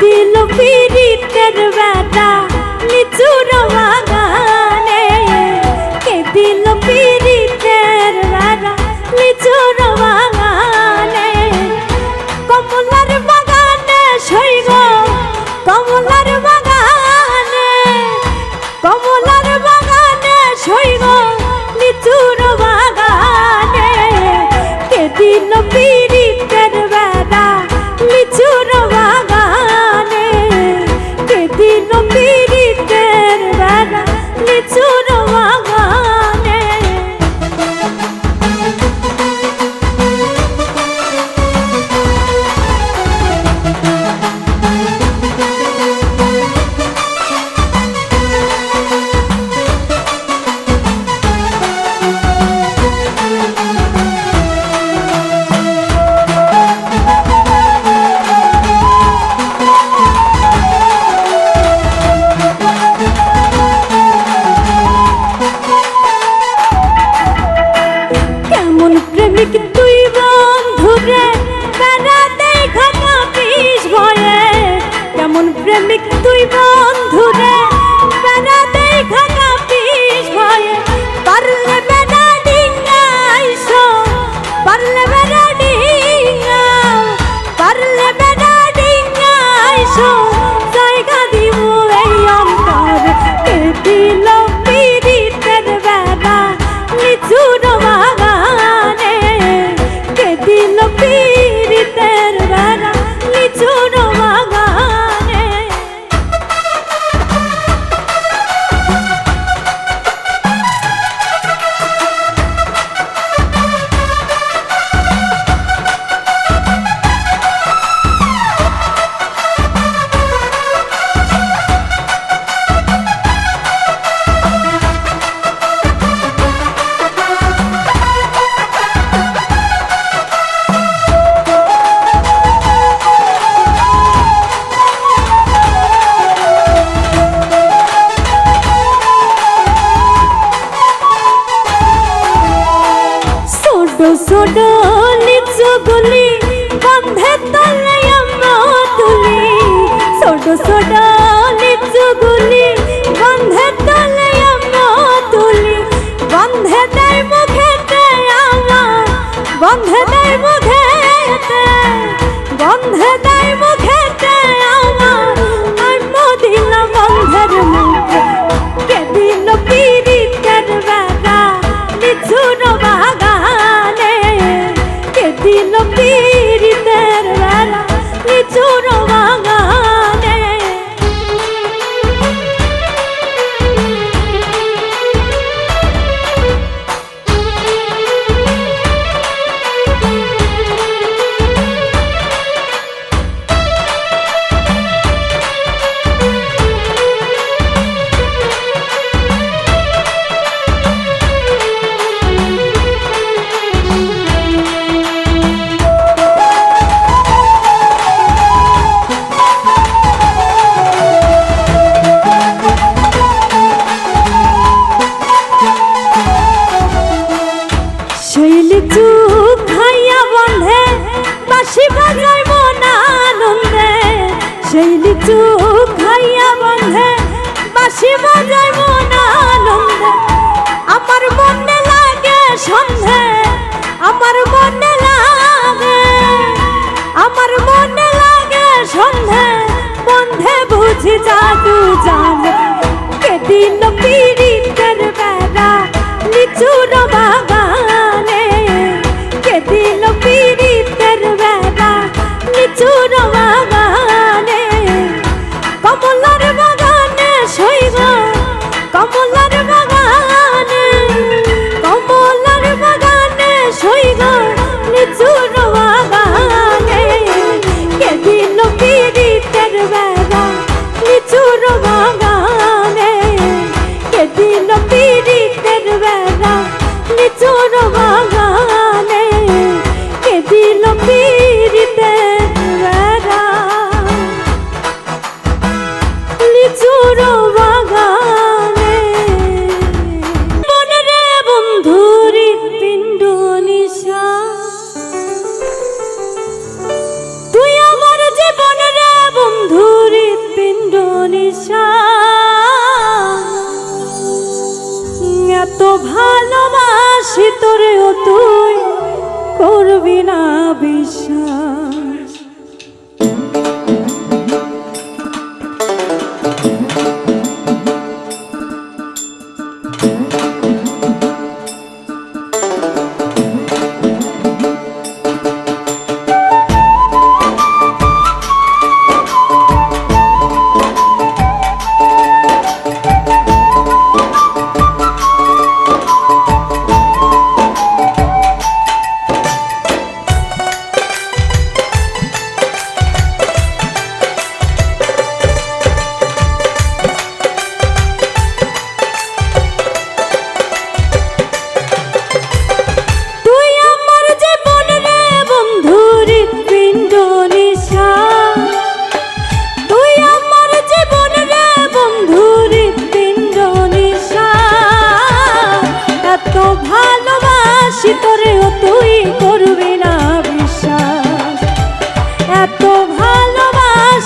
দিল পিড়িতের বেটা নিচুর মাগা পীর চুপ খাইয়া বন্ধে বাসি বাজায় মন আনন্দে। আমার মনে লাগে সন্ধে, আমার মনে লাগে, আমার মনে লাগে সন্ধে। বন্ধে বুঝি জাদু জানে, কেদিন পীড়িতের বেড়া, নিচুর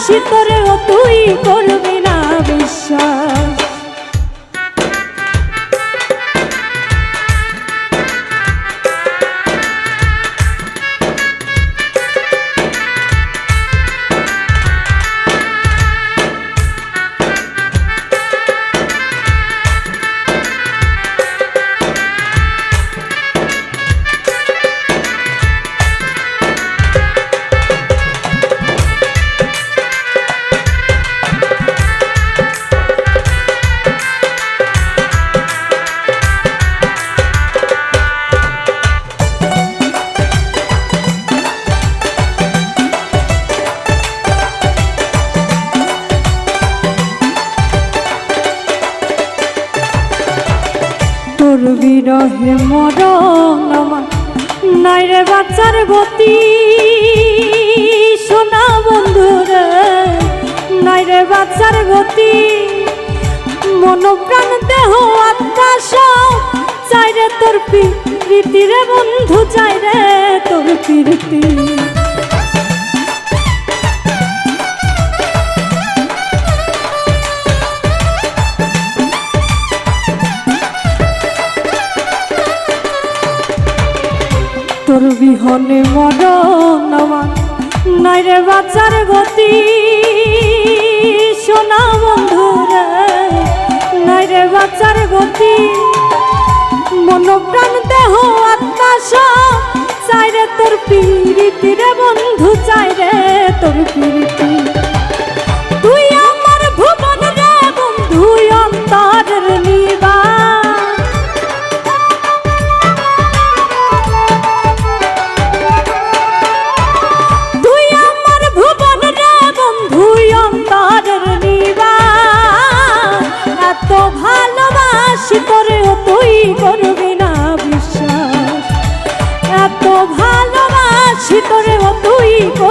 ভালোবাসি তোরেও তুই করবি বিরহে মরণ আমার। নাই রে বাচ্চার গতি। সোনা বন্ধু রে, নাই রে বাচ্চার গতি। মন প্রাণ দেহ আত্মা সব চাই রে তোর প্রীতি রে বন্ধু, চাই রে তোর প্রীতি মন প্রাণ দেহ আত্মা চাই রে তোর পীড়িত রে বন্ধু চাই রে তোর পিরিতি তুই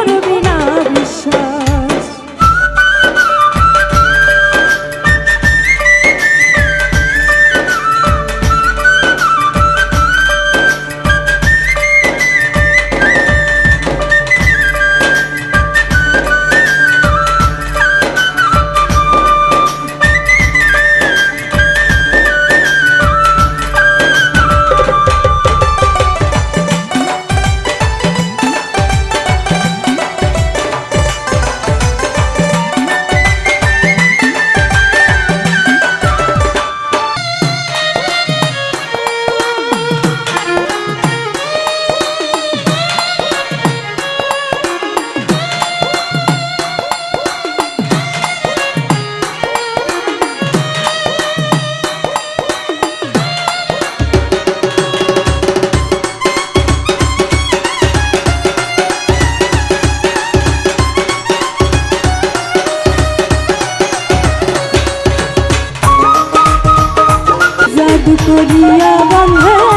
গান হে